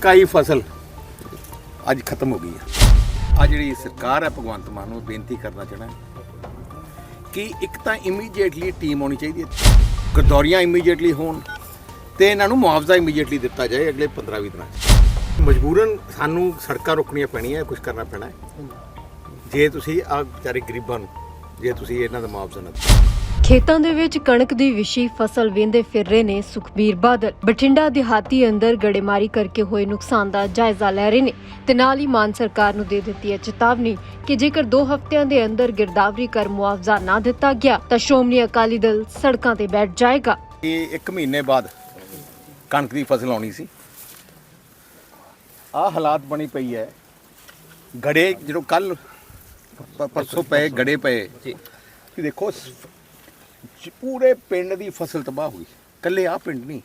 ਪਕਾਈ ਫਸਲ ਅੱਜ ਖਤਮ ਹੋ ਗਈ ਹੈ ਆ ਜਿਹੜੀ ਸਰਕਾਰ ਹੈ ਭਗਵੰਤ ਮਾਨ ਨੂੰ ਬੇਨਤੀ ਕਰਨਾ ਚਾਹਣਾ ਕਿ ਇੱਕ ਤਾਂ ਇਮੀਡੀਏਟਲੀ ਟੀਮ ਆਉਣੀ ਚਾਹੀਦੀ ਹੈ। ਗਰਦੌਰੀਆਂ ਇਮੀਡੀਏਟਲੀ ਹੋਣ ਤੇ ਇਹਨਾਂ ਨੂੰ ਮੁਆਵਜ਼ਾ ਇਮੀਡੀਏਟਲੀ ਦਿੱਤਾ ਜਾਏ ਅਗਲੇ 15-20 ਦਿਨਾਂ 'ਚ। ਮਜਬੂਰਨ ਸਾਨੂੰ ਸੜਕਾਂ ਰੋਕਣੀਆਂ ਪੈਣੀਆਂ ਕੁਝ ਕਰਨਾ ਪੈਣਾ ਜੇ ਤੁਸੀਂ ਆ ਵਿਚਾਰੇ ਗਰੀਬਾਂ ਨੂੰ, ਜੇ ਤੁਸੀਂ ਇਹਨਾਂ ਦਾ ਮੁਆਵਜ਼ਾ ਨਾ ਦਿਓ। ਖੇਤਾਂ ਦੇ ਵਿੱਚ ਕਣਕ ਦੀ ਵਿਸ਼ੀ ਫਸਲ ਵੇਂਦੇ ਫਿਰ ਰਹੇ ਨੇ ਸੁਖਬੀਰ ਬਾਦਲ। ਬਠਿੰਡਾ ਦਿਹਾਤੀ ਅੰਦਰ ਗੜੇਮਾਰੀ ਕਰਕੇ ਹੋਏ ਨੁਕਸਾਨ ਦਾ ਜਾਇਜ਼ਾ ਲੈ ਰਹੇ ਨੇ ਤੇ ਨਾਲ ਹੀ ਮਾਨ ਸਰਕਾਰ ਨੂੰ ਦੇ ਦਿੱਤੀ ਹੈ ਚੇਤਾਵਨੀ ਕਿ ਜੇਕਰ 2 ਹਫ਼ਤਿਆਂ ਦੇ ਅੰਦਰ ਗਿਰਦਾਵਰੀ ਕਰ ਮੁਆਵਜ਼ਾ ਨਾ ਦਿੱਤਾ ਗਿਆ ਤਾਂ ਸ਼੍ਰੋਮਣੀ ਅਕਾਲੀ ਦਲ ਸੜਕਾਂ ਤੇ ਬੈਠ ਜਾਏਗਾ। ਇਹ 1 ਮਹੀਨੇ ਬਾਅਦ ਕਣਕ ਦੀ ਫਸਲ ਆਉਣੀ ਸੀ। ਆ ਹਾਲਾਤ ਬਣੀ ਪਈ ਹੈ। ਗੜੇ ਜਦੋਂ ਕੱਲ ਪਰਸੋਂ ਪਏ ਗੜੇ ਪਏ। ਜੀ। ਦੇਖੋ ਸ- ਜ- ਪੂਰੇ ਪਿੰਡ ਦੀ ਫਸਲ ਤਬਾਹ ਹੋਈ। ਕੱਲੇ ਆ ਪਿੰਡ ਨਹੀਂ।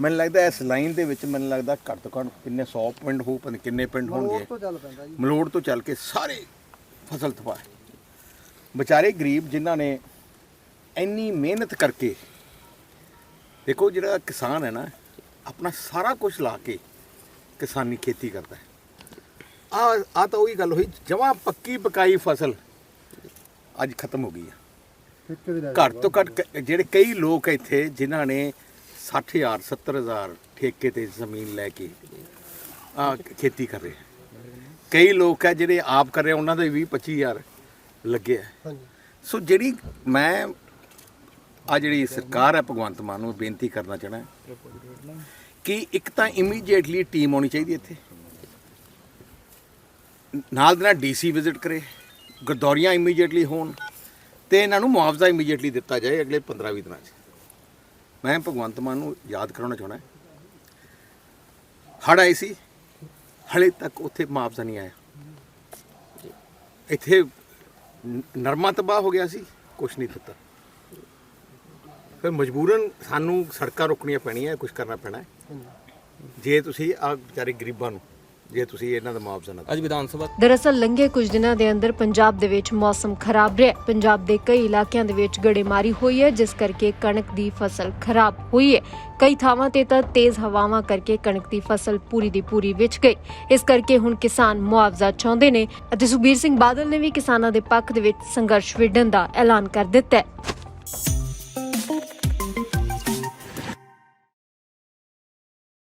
ਮੈਨੂੰ ਲੱਗਦਾ ਇਸ ਲਾਈਨ ਦੇ ਵਿੱਚ ਮੈਨੂੰ ਲੱਗਦਾ ਘੱਟ ਤੋਂ ਘੱਟ ਕਿੰਨੇ 100 ਪਿੰਡ ਹੋ ਪਤਾ ਕਿੰਨੇ ਪਿੰਡ ਹੋਣਗੇ। ਤੋਂ ਚੱਲ ਪੈਂਦਾ ਜੀ। ਮਲੋੜ ਤੋਂ ਚੱਲ ਕੇ ਸਾਰੇ ਫਸਲ ਤਬਾਹ ਵਿਚਾਰੇ ਗਰੀਬ ਜਿਨ੍ਹਾਂ ਨੇ ਇੰਨੀ ਮਿਹਨਤ ਕਰਕੇ ਦੇਖੋ ਜਿਹੜਾ ਕਿਸਾਨ ਹੈ ਨਾ ਆਪਣਾ ਸਾਰਾ ਕੁਝ ਲਾ ਕੇ ਕਿਸਾਨੀ ਖੇਤੀ ਕਰਦਾ ਹੈ। ਆ ਆ ਤਾਂ ਉਹੀ ਗੱਲ ਹੋਈ ਜਮਾਂ ਪੱਕੀ ਪਕਾਈ ਫਸਲ ਅੱਜ ਖਤਮ ਹੋ ਗਈ ਲੈ ਘੱਟ ਤੋਂ ਘੱਟ ਜਿਹੜੇ ਕਈ ਲੋਕ ਇੱਥੇ ਜਿਨ੍ਹਾਂ ਨੇ 60000 70000 ਠੇਕੇ ਤੇ ਜ਼ਮੀਨ ਲੈ ਕੇ ਆ ਖੇਤੀ ਕਰ ਰਹੇ। ਕਈ ਲੋਕ ਹੈ ਜਿਹੜੇ ਆਪ ਕਰ ਰਹੇ ਉਹਨਾਂ ਦੇ 20 25000 ਲੱਗੇ ਹਾਂਜੀ। ਸੋ ਜਿਹੜੀ ਮੈਂ ਆ ਜਿਹੜੀ ਸਰਕਾਰ ਹੈ ਭਗਵੰਤ ਮਾਨ ਨੂੰ ਬੇਨਤੀ ਕਰਨਾ ਚਾਹਣਾ ਕਿ ਇੱਕ ਤਾਂ ਇਮੀਡੀਏਟਲੀ ਟੀਮ ਆਉਣੀ ਚਾਹੀਦੀ ਇੱਥੇ। ਨਾਲ ਦੇ ਨਾਲ ਡੀਸੀ ਵਿਜ਼ਿਟ ਕਰੇ ਗਰਦੌਰੀਆਂ ਇਮੀਡੀਏਟਲੀ ਹੋਣ। ਤੇ ਇਹਨਾਂ ਨੂੰ ਮੁਆਵਜ਼ਾ ਇਮੀਡੀਏਟਲੀ ਦਿੱਤਾ ਜਾਏ ਅਗਲੇ 15-20 ਦਿਨਾਂ 'ਚ। ਮੈਂ ਭਗਵੰਤ ਮਾਨ ਨੂੰ ਯਾਦ ਕਰਾਉਣਾ ਚਾਹਣਾ ਹੜ੍ਹ ਆਏ ਸੀ। ਹਲੇ ਤੱਕ ਉੱਥੇ ਮੁਆਵਜ਼ਾ ਨਹੀਂ ਆਇਆ। ਇੱਥੇ ਨਰਮਾ ਤਬਾਹ ਹੋ ਗਿਆ ਸੀ। ਕੁਛ ਨਹੀਂ ਦਿੱਤਾ। ਫਿਰ ਮਜਬੂਰਨ ਸਾਨੂੰ ਸੜਕਾਂ ਰੋਕਣੀਆਂ ਪੈਣੀਆਂ ਕੁਝ ਕਰਨਾ ਪੈਣਾ। ਜੇ ਤੁਸੀਂ ਆ ਵਿਚਾਰੇ ਗਰੀਬਾਂ ਨੂੰ ਜੇ ਤੁਸੀਂ ਇਹਨਾਂ ਦਾ ਮੁਆਵਜ਼ਾ ਨਾ। ਅੱਜ ਵਿਧਾਨ ਸਭਾ ਦਰਅਸਲ ਲੰਘੇ ਕੁਝ ਦਿਨਾਂ ਦੇ ਅੰਦਰ ਪੰਜਾਬ ਦੇ ਵਿੱਚ ਮੌਸਮ ਖਰਾਬ ਰਿਹਾ। ਪੰਜਾਬ ਦੇ ਕਈ ਇਲਾਕਿਆਂ ਦੇ ਵਿੱਚ ਗੜੇਮਾਰੀ ਹੋਈ ਹੈ ਜਿਸ ਕਰਕੇ ਕਣਕ ਦੀ ਫਸਲ ਖਰਾਬ ਹੋਈ ਹੈ। ਕਈ ਥਾਵਾਂ ਤੇ ਤਾਂ ਤੇਜ਼ ਹਵਾਵਾਂ ਕਰਕੇ ਕਣਕ ਦੀ ਫਸਲ ਪੂਰੀ ਦੀ ਪੂਰੀ ਵਿਚ ਗਈ। ਇਸ ਕਰਕੇ ਹੁਣ ਕਿਸਾਨ ਮੁਆਵਜ਼ਾ ਚਾਹੁੰਦੇ ਨੇ ਅਤੇ ਸੁਖਬੀਰ ਸਿੰਘ ਬਾਦਲ ਨੇ ਵੀ ਕਿਸਾਨਾਂ ਦੇ ਪੱਖ ਦੇ ਵਿੱਚ ਸੰਘਰਸ਼ ਵਿੱਢਣ ਦਾ ਐਲਾਨ ਕਰ ਦਿੱਤਾ ਹੈ।